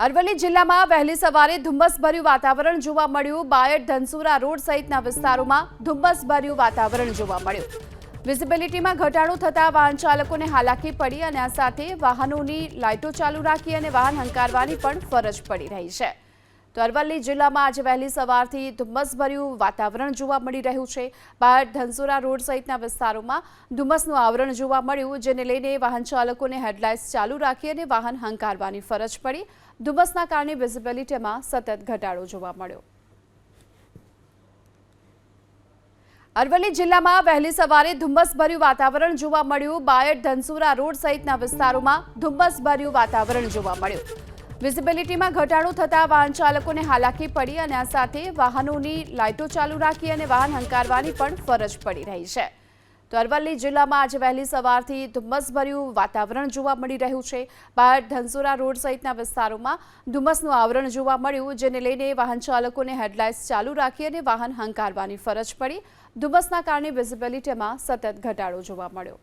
અરવલ્લી જિલ્લામાં વહેલી સવારે ધુમ્મસભર્યું વાતાવરણ જોવા મળ્યું. બાયડ, ધનસુરા રોડ સહિતના વિસ્તારોમાં ધુમ્મસભર્યું વાતાવરણ જોવા મળ્યું. વિઝિબિલિટીમાં ઘટાડો થતાં વાહન ચાલકોને હાલાકી પડી અને આ સાથે વાહનોની લાઇટો ચાલુ રાખી અને વાહન હંકારવાની પણ ફરજ પડી રહી છે. તો અરવલ્લી જિલ્લામાં આજે વહેલી સવારથી ધુમ્મસભર્યું વાતાવરણ જોવા મળી રહ્યું છે. બહાર ધનસુરા રોડ સહિતના વિસ્તારોમાં ધુમ્મસનું આવરણ જોવા મળ્યું, જેને લઈને વાહન ચાલકોને હેડલાઇટ્સ ચાલુ રાખી અને વાહન હંકારવાની ફરજ પડી. ધુમ્મસના કારણે વિઝિબિલિટીમાં સતત ઘટાડો જોવા મળ્યો. અરવલ્લી જિલ્લામાં વહેલી સવારે ધુમ્મસભર્યું વાતાવરણ જોવા મળ્યું. બાયડ ધનસુરા રોડ સહિતના વિસ્તારોમાં ધુમ્મસભર્યું વાતાવરણ જોવા મળ્યું. વિઝિબિલિટીમાં ઘટાડો થતાં વાહન ચાલકોને હાલાકી પડી અને આ સાથે વાહનોની લાઇટો ચાલુ રાખી અને વાહન હંકારવાની પણ ફરજ પડી રહી છે. તો અરવલ્લી જિલ્લામાં આજે વહેલી સવારથી ધુમ્મસભર્યું વાતાવરણ જોવા મળી રહ્યું છે. બહાર ધનસુરા રોડ સહિતના વિસ્તારોમાં ધુમ્મસનું આવરણ જોવા મળ્યું, જેને લઈને વાહન ચાલકોને હેડલાઇટ્સ ચાલુ રાખી અને વાહન હંકારવાની ફરજ પડી. ધુમ્મસના કારણે વિઝિબિલિટીમાં સતત ઘટાડો જોવા મળ્યો.